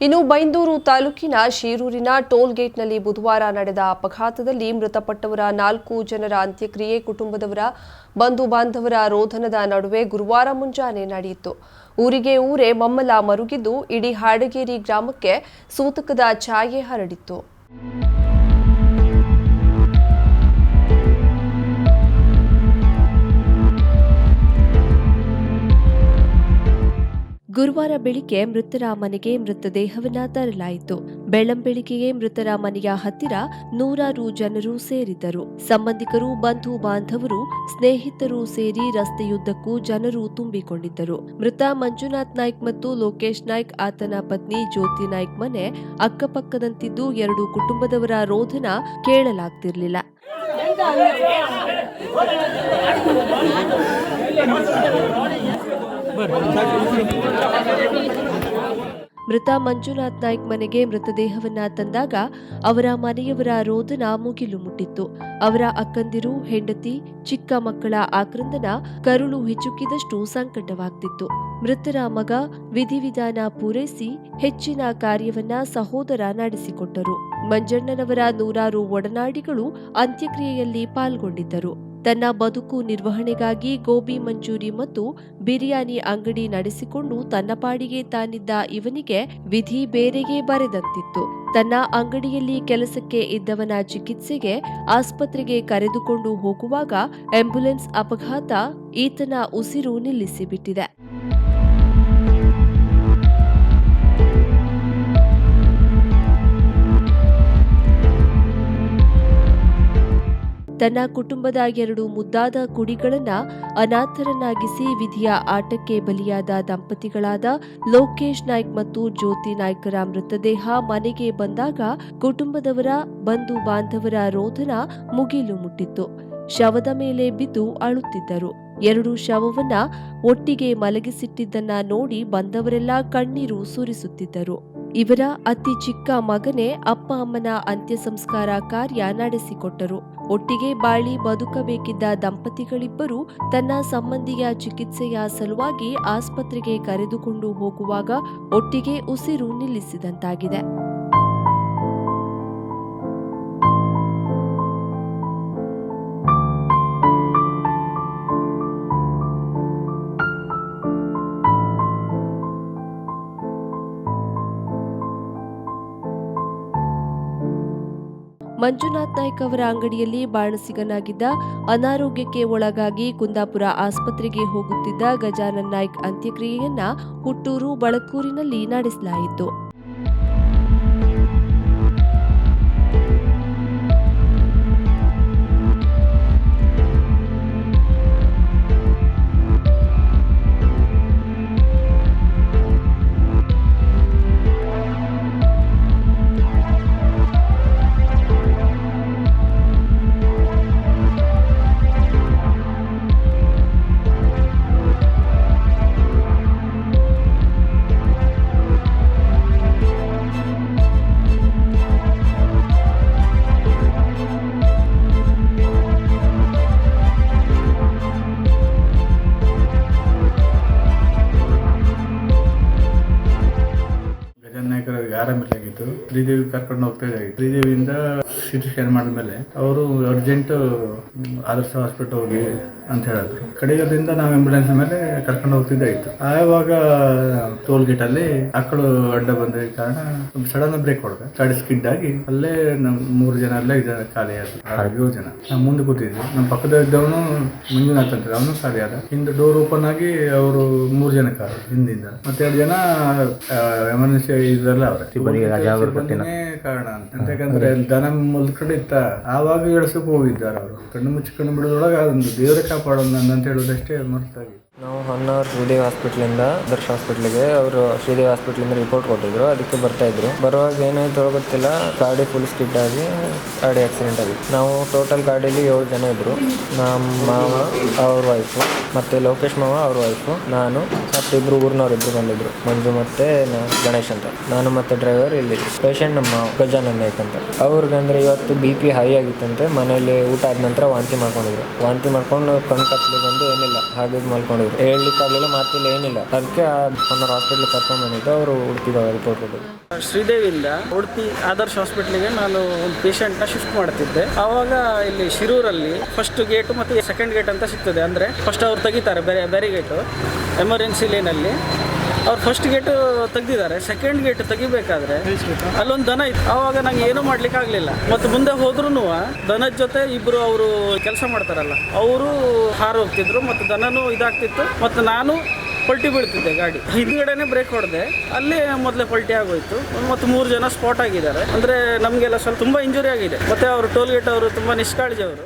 ಇನ್ನು ಬೈಂದೂರು ತಾಲೂಕಿನ ಶೀರೂರಿನ ಟೋಲ್ ಗೇಟ್ನಲ್ಲಿ ಬುಧವಾರ ನಡೆದ ಅಪಘಾತದಲ್ಲಿ ಮೃತಪಟ್ಟವರ ನಾಲ್ಕು ಜನರ ಅಂತ್ಯಕ್ರಿಯೆ, ಕುಟುಂಬದವರ ಬಂಧು ಬಾಂಧವರ ರೋಧನದ ನಡುವೆ ಗುರುವಾರ ಮುಂಜಾನೆ ನಡೆಯಿತು. ಊರಿಗೆ ಊರೇ ಮಮ್ಮಲ ಮರುಗಿದ್ದು ಇಡೀ ಹಾಡಗೇರಿ ಗ್ರಾಮಕ್ಕೆ ಸೂತಕದ ಛಾಯೆ ಹರಡಿತ್ತು. ಗುರುವಾರ ಬೆಳಿಗ್ಗೆ ಮೃತರ ಮನೆಗೆ ಮೃತದೇಹವನ್ನ ತರಲಾಯಿತು. ಬೆಳ್ಳಂಬೆಳಿಗ್ಗೆಯೇ ಮೃತರ ಮನೆಯ ಹತ್ತಿರ ನೂರಾರು ಜನರು ಸೇರಿದ್ದರು. ಸಂಬಂಧಿಕರು, ಬಂಧು ಬಾಂಧವರು, ಸ್ನೇಹಿತರು ಸೇರಿ ರಸ್ತೆಯುದ್ದಕ್ಕೂ ಜನರು ತುಂಬಿಕೊಂಡಿದ್ದರು. ಮೃತ ಮಂಜುನಾಥ್ ನಾಯ್ಕ್ ಮತ್ತು ಲೋಕೇಶ್ ನಾಯ್ಕ್, ಆತನ ಪತ್ನಿ ಜ್ಯೋತಿ ನಾಯ್ಕ್ ಮನೆ ಅಕ್ಕಪಕ್ಕದಂತಿದ್ದು ಎರಡು ಕುಟುಂಬದವರ ರೋಧನ ಕೇಳಲಾಗ್ತಿರ್ಲಿಲ್ಲ. ಮೃತ ಮಂಜುನಾಥ್ ನಾಯ್ಕ್ ಮನೆಗೆ ಮೃತದೇಹವನ್ನ ತಂದಾಗ ಅವರ ಮನೆಯವರ ರೋದನ ಮುಗಿಲು ಮುಟ್ಟಿತ್ತು. ಅವರ ಅಕ್ಕಂದಿರು, ಹೆಂಡತಿ, ಚಿಕ್ಕ ಮಕ್ಕಳ ಆಕ್ರಂದನ ಕರುಳು ಹಿಚುಕಿದಷ್ಟು ಸಂಕಟವಾಗ್ತಿತ್ತು. ಮೃತರ ಮಗ ವಿಧಿವಿಧಾನ ಪೂರೈಸಿ ಹೆಚ್ಚಿನ ಕಾರ್ಯವನ್ನ ಸಹೋದರ ನಡೆಸಿಕೊಟ್ಟರು. ಮಂಜಣ್ಣನವರ ನೂರಾರು ಒಡನಾಡಿಗಳು ಅಂತ್ಯಕ್ರಿಯೆಯಲ್ಲಿ ಪಾಲ್ಗೊಂಡಿದ್ದರು. ತನ್ನ ಬದುಕು ನಿರ್ವಹಣೆಗಾಗಿ ಗೋಬಿ ಮಂಚೂರಿ ಮತ್ತು ಬಿರಿಯಾನಿ ಅಂಗಡಿ ನಡೆಸಿಕೊಂಡು ತನ್ನ ಪಾಡಿಗೆ ತಾನಿದ್ದ ಇವನಿಗೆ ವಿಧಿ ಬೇರೆಗೆ ಬರೆದಂತಿತ್ತು. ತನ್ನ ಅಂಗಡಿಯಲ್ಲಿ ಕೆಲಸಕ್ಕೆ ಇದ್ದವನ ಚಿಕಿತ್ಸೆಗೆ ಆಸ್ಪತ್ರೆಗೆ ಕರೆದುಕೊಂಡು ಹೋಗುವಾಗ ಆಂಬ್ಯುಲೆನ್ಸ್ ಅಪಘಾತ ಈತನ ಉಸಿರು ನಿಲ್ಲಿಸಿಬಿಟ್ಟಿದೆ. ತನ್ನ ಕುಟುಂಬದ ಎರಡು ಮುದ್ದಾದ ಕುಡಿಗಳನ್ನ ಅನಾಥರನ್ನಾಗಿಸಿ ವಿಧಿಯ ಆಟಕ್ಕೆ ಬಲಿಯಾದ ದಂಪತಿಗಳಾದ ಲೋಕೇಶ್ ನಾಯ್ಕ್ ಮತ್ತು ಜ್ಯೋತಿ ನಾಯ್ಕರ ಮೃತದೇಹ ಮನೆಗೆ ಬಂದಾಗ ಕುಟುಂಬದವರ, ಬಂಧು ಬಾಂಧವರ ರೋಧನ ಮುಗಿಲು ಮುಟ್ಟಿತ್ತು. ಶವದ ಮೇಲೆ ಬಿದ್ದು ಅಳುತ್ತಿದ್ದರು. ಎರಡು ಶವವನ್ನ ಒಟ್ಟಿಗೆ ಮಲಗಿಸಿಟ್ಟಿದ್ದನ್ನ ನೋಡಿ ಬಂದವರೆಲ್ಲ ಕಣ್ಣೀರು ಸುರಿಸುತ್ತಿದ್ದರು. ಇವರ ಅತಿ ಚಿಕ್ಕ ಮಗನೇ ಅಪ್ಪ ಅಮ್ಮನ ಅಂತ್ಯ ಸಂಸ್ಕಾರ ಕಾರ್ಯ ನಡೆಸಿಕೊಟ್ಟರು. ಒಟ್ಟಿಗೆ ಬಾಳಿ ಬದುಕಬೇಕಿದ್ದ ದಂಪತಿಗಳಿಬ್ಬರು ತನ್ನ ಸಂಬಂಧಿಯ ಚಿಕಿತ್ಸೆಯ ಸಲುವಾಗಿ ಆಸ್ಪತ್ರೆಗೆ ಕರೆದುಕೊಂಡು ಹೋಗುವಾಗ ಒಟ್ಟಿಗೆ ಉಸಿರು ನಿಲ್ಲಿಸಿದಂತಾಗಿದೆ. ಮಂಜುನಾಥ್ ನಾಯ್ಕ್ ಅವರ ಅಂಗಡಿಯಲ್ಲಿ ಬಾಣಸಿಗನಾಗಿದ್ದ ಅನಾರೋಗ್ಯಕ್ಕೆ ಒಳಗಾಗಿ ಕುಂದಾಪುರ ಆಸ್ಪತ್ರೆಗೆ ಹೋಗುತ್ತಿದ್ದ ಗಜಾನನ್ ನಾಯ್ಕ್ ಅಂತ್ಯಕ್ರಿಯೆಯನ್ನ ಹುಟ್ಟೂರು, ಬಳಕೂರಿನಲ್ಲಿ ನಡೆಸಲಾಯಿತು. ನಾಯಕರಿಗೆ ಆರಾಮಿಲ್ಲಾಗಿತ್ತು ಶ್ರೀದೇವಿ ಕರ್ಕೊಂಡು ಹೋಗ್ತಾ ಇದ್ದಾಗಿತ್ತು ಶ್ರೀದೇವಿಯಿಂದ ಸಿಟಿ ಸ್ಕ್ಯಾನ್ ಮಾಡಿದ್ಮೇಲೆ ಅವರು ಅರ್ಜೆಂಟ್ ಆದರ್ಶ ಹಾಸ್ಪಿಟಲ್ ಹೋಗಿ ಅಂತ ಹೇಳಿದ್ರು. ಕಡೆಗದಿಂದ ನಾವು ಆಂಬುಲೆನ್ಸ್ ಮೇಲೆ ಕರ್ಕೊಂಡು ಹೋಗ್ತಿದ್ದಾಗಿತ್ತು ಆವಾಗ ಟೋಲ್ ಗೇಟ್ ಅಲ್ಲಿ ಆಕಳು ಅಡ್ಡ ಬಂದ ಕಾರಣ ಸಡನ್ ಬ್ರೇಕ್ ಹೊಡೆದ. ಗಾಡಿ ಸ್ಕಿಡ್ ಆಗಿ ಅಲ್ಲೇ ನಮ್ ಮೂರು ಜನ ಅಲ್ಲೇ ಇದ್ದಾರೆ ಖಾಲಿ ಆದ್ರು ಏಳು ಜನ. ನಾವು ಮುಂದೆ ಕೂತಿದ್ವಿ. ನಮ್ಮ ಪಕ್ಕದ ಇದ್ದವನು ಮಂಜುನಾಥ್ ಅಂತ ಅವನು ಖಾಲಿ ಆದ. ಹಿಂದೆ ಡೋರ್ ಓಪನ್ ಆಗಿ ಅವರು ಮೂರು ಜನ ಕಾರು ಹಿಂದಿಂದ. ಮತ್ತೆ ಎರಡು ಜನ ಎಮರ್ಜೆನ್ಸಿ ಇದ್ರಲ್ಲ ಅವ್ರೆ. ಕಾರಣ ಅಂತ. ಯಾಕಂದ್ರೆ ದನ ಮಲ್ಕೊಂಡು ಇತ್ತ, ಆವಾಗ ಇಳಿಸಕ್ ಹೋಗಿದ್ದಾರೆ ಅವರು. ಕಣ್ಣು ಮುಚ್ಚಿಕೊಂಡು ಬಿಡೋದ್ರೊಳಗೆ ಅದೊಂದು ದೇವರೇ ಕಾಪಾಡೋಣ ಅಂತ ಹೇಳೋದಷ್ಟೇ ಮರ್ತಾಗಿ ನಾವು ಹೊನ್ನಾವರ್ ಶ್ರೀದೇವಿ ಹಾಸ್ಪಿಟ್ಲಿಂದ ದರ್ಶ ಹಾಸ್ಪಿಟ್ಲಿಗೆ ಅವರು ಶ್ರೀದೇವಿ ಹಾಸ್ಪಿಟ್ಲಿಂದ ರಿಪೋರ್ಟ್ ಕೊಟ್ಟಿದ್ರು, ಅದಕ್ಕೆ ಬರ್ತಾ ಇದ್ರು. ಬರುವಾಗ ಏನಾಯ್ತು ಗೊತ್ತಿಲ್ಲ. ಗಾಡಿ ಫುಲ್ ಸ್ಕಿಡ್ ಆಗಿ ಗಾಡಿ ಆಕ್ಸಿಡೆಂಟ್ ಆಗಿತ್ತು. ನಾವು ಟೋಟಲ್ ಗಾಡಿಯಲ್ಲಿ ಏಳು ಜನ ಇದ್ರು. ನಮ್ಮ ಮಾವ, ಅವ್ರ ವೈಫು ಮತ್ತೆ ಲೋಕೇಶ್ ಮಾವ, ಅವ್ರ ವೈಫು ನಾನು ಮತ್ತೆ ಇಬ್ರು ಊರಿನವ್ರು ಇಬ್ರು ಬಂದಿದ್ರು. ಮಂಜು ಮತ್ತೆ ಗಣೇಶ್ ಅಂತ. ನಾನು ಮತ್ತೆ ಡ್ರೈವರ್ ಇಲ್ಲಿ. ಪೇಷಂಟ್ ನಮ್ಮ ಗಜಾನನ್ ನಾಯ್ಕ್ ಅಂತ. ಅವ್ರಿಗಂದ್ರೆ ಇವತ್ತು ಬಿ ಪಿ ಹೈ ಆಗಿತ್ತಂತೆ. ಮನೇಲಿ ಊಟ ಆದ ನಂತರ ವಾಂತಿ ಮಾಡ್ಕೊಂಡಿದ್ರು. ವಾಂತಿ ಮಾಡ್ಕೊಂಡು ಕಣ್ ಕತ್ಲಿ ಬಂದು ಏನಿಲ್ಲ. ಹಾಗೆ ಮಲ್ಕೊಂಡಿದ್ರು ಮಾಡಿದ್ರು ಹೇಳಲಿಕ್ಕಾಗಲಿಲ್ಲ ಮಾತಿಲ್ಲ, ಏನಿಲ್ಲ. ಅದಕ್ಕೆ ಒಂದು ಹಾಸ್ಪಿಟ್ಲಿಗೆ ಕರ್ಕೊಂಡು ಬಂದಿದ್ದು, ಅವರು ರಿಪೋರ್ಟ್ ಕೊಟ್ಟಿದ್ರು ಶ್ರೀದೇವಿಯಿಂದ ಉಡುಪಿ ಆದರ್ಶ್ ಹಾಸ್ಪಿಟ್ಲಿಗೆ ನಾನು ಒಂದು ಪೇಷಂಟ್ನ ಶಿಫ್ಟ್ ಮಾಡ್ತಿದ್ದೆ. ಅವಾಗ ಇಲ್ಲಿ ಶಿರೂರಲ್ಲಿ ಫಸ್ಟ್ ಗೇಟ್ ಮತ್ತು ಸೆಕೆಂಡ್ ಗೇಟ್ ಅಂತ ಸಿಗ್ತದೆ. ಅಂದರೆ ಫಸ್ಟ್ ಅವ್ರು ತೆಗಿತಾರೆ, ಬೇರೆ ಬೇರೆ ಗೇಟು ಎಮರ್ಜೆನ್ಸಿ ಲೇನಲ್ಲಿ ಅವ್ರು ಫಸ್ಟ್ ಗೇಟ್ ತೆಗ್ದಿದ್ದಾರೆ ಸೆಕೆಂಡ್ ಗೇಟ್ ತೆಗಿಬೇಕಾದ್ರೆ ಅಲ್ಲೊಂದು ದನ ಇತ್ತು. ಅವಾಗ ನಂಗೆ ಏನು ಮಾಡ್ಲಿಕ್ಕೆ ಆಗಲಿಲ್ಲ. ಮತ್ತು ಮುಂದೆ ಹೋದ್ರೂ ದನದ ಜೊತೆ ಇಬ್ಬರು ಅವರು ಕೆಲಸ ಮಾಡ್ತಾರಲ್ಲ, ಅವರು ಹಾರು ಹೋಗ್ತಿದ್ರು ಮತ್ತು ದನನೂ ಇದಾಗ್ತಿತ್ತು. ಮತ್ತು ನಾನು ಪಲ್ಟಿ ಬೀಳ್ತಿದ್ದೆ ಗಾಡಿ. ಹಿಂದ್ಗಡೆನೆ ಬ್ರೇಕ್ ಹೊಡೆದೆ. ಅಲ್ಲಿ ಮೊದಲೇ ಪಲ್ಟಿ ಆಗೋಯ್ತು. ಮತ್ತು ಮೂರು ಜನ ಸ್ಪಾಟ್ ಆಗಿದ್ದಾರೆ. ಅಂದರೆ ನಮಗೆಲ್ಲ ಸ್ವಲ್ಪ ತುಂಬ ಇಂಜುರಿ ಆಗಿದೆ. ಮತ್ತು ಅವರು ಟೋಲ್ ಗೇಟ್ ಅವರು ತುಂಬ ನಿಷ್ಕಾಳಜಿ ಅವರು.